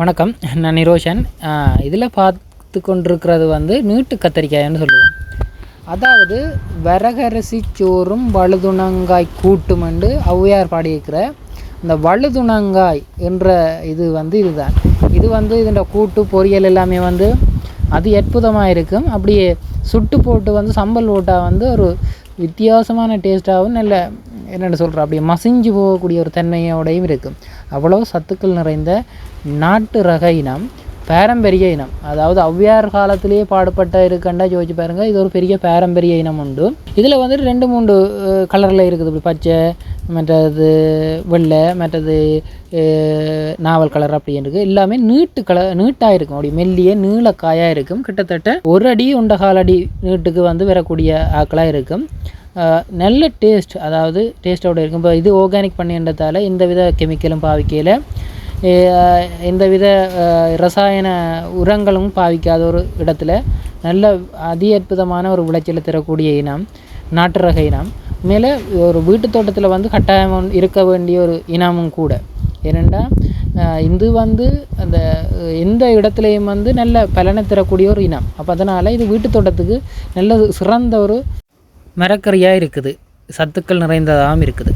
வணக்கம். நான் நிரோஷன். இதில் பார்த்து கொண்டிருக்கிறது வந்து நீட்டு கத்தரிக்காய்னு சொல்லுவோம். அதாவது வரகரசி சோறும் வழுதுணங்காய் கூட்டுமெண்டு ஔவையார் பாடியிருக்கிற இந்த வழுதுணங்காய் என்ற இது வந்து இதுதான். இது வந்து இதோட கூட்டு பொரியல் எல்லாமே வந்து அது அற்புதமாக இருக்கும். அப்படியே சுட்டு போட்டு வந்து சம்பல் போட்டால் வந்து ஒரு வித்தியாசமான டேஸ்ட்டாகவும் நல்ல என்னென்னு சொல்கிற அப்படி மசிஞ்சு போகக்கூடிய ஒரு தன்மையோடையும் இருக்கும் அவ்வளோ சத்துக்கள் நிறைந்த நாட்டு ரக இனம் பாரம்பரிய இனம். அதாவது ஔவையார் காலத்திலேயே பாடுபட்ட இருக்கண்டா யோசிச்சு பாருங்கள் இது ஒரு பெரிய பாரம்பரிய இனம் உண்டு. இதில் வந்துட்டு ரெண்டு மூன்று கலரில் இருக்குது. இப்படி பச்சை மற்றது வெள்ளை மற்றது நாவல் கலர் அப்படி இருக்குது எல்லாமே நீட்டு கலர் நீட்டாக இருக்கும். அப்படி மெல்லிய நீளக்காயாக இருக்கும். கிட்டத்தட்ட ஒரு அடி ஒன்றரை அடி நீட்டுக்கு வந்து வரக்கூடிய ஆக்களாக இருக்கும். நல்ல டேஸ்ட் அதாவது டேஸ்ட்டோட இருக்கும். இப்போ இது ஆர்கானிக் பண்ணின்றதால இந்த வித கெமிக்கலும் பாவிக்கையில். எந்த வித ரசாயன உரங்களும் பாவிக்காத ஒரு இடத்துல நல்ல அதி அற்புதமான ஒரு விளைச்சலை தரக்கூடிய இனம் நாட்டு ரக இனம். மேலே ஒரு வீட்டு தோட்டத்தில் வந்து கட்டாயம் இருக்க வேண்டிய ஒரு இனமும் கூட. ஏனெண்டா இது வந்து அந்த எந்த இடத்துலையும் வந்து நல்ல பலனை தரக்கூடிய ஒரு இனம். அப்போ அதனால் இது வீட்டு தோட்டத்துக்கு நல்ல சிறந்த ஒரு மரக்கறியாக இருக்குது. சத்துக்கள் நிறைந்ததாகவும் இருக்குது.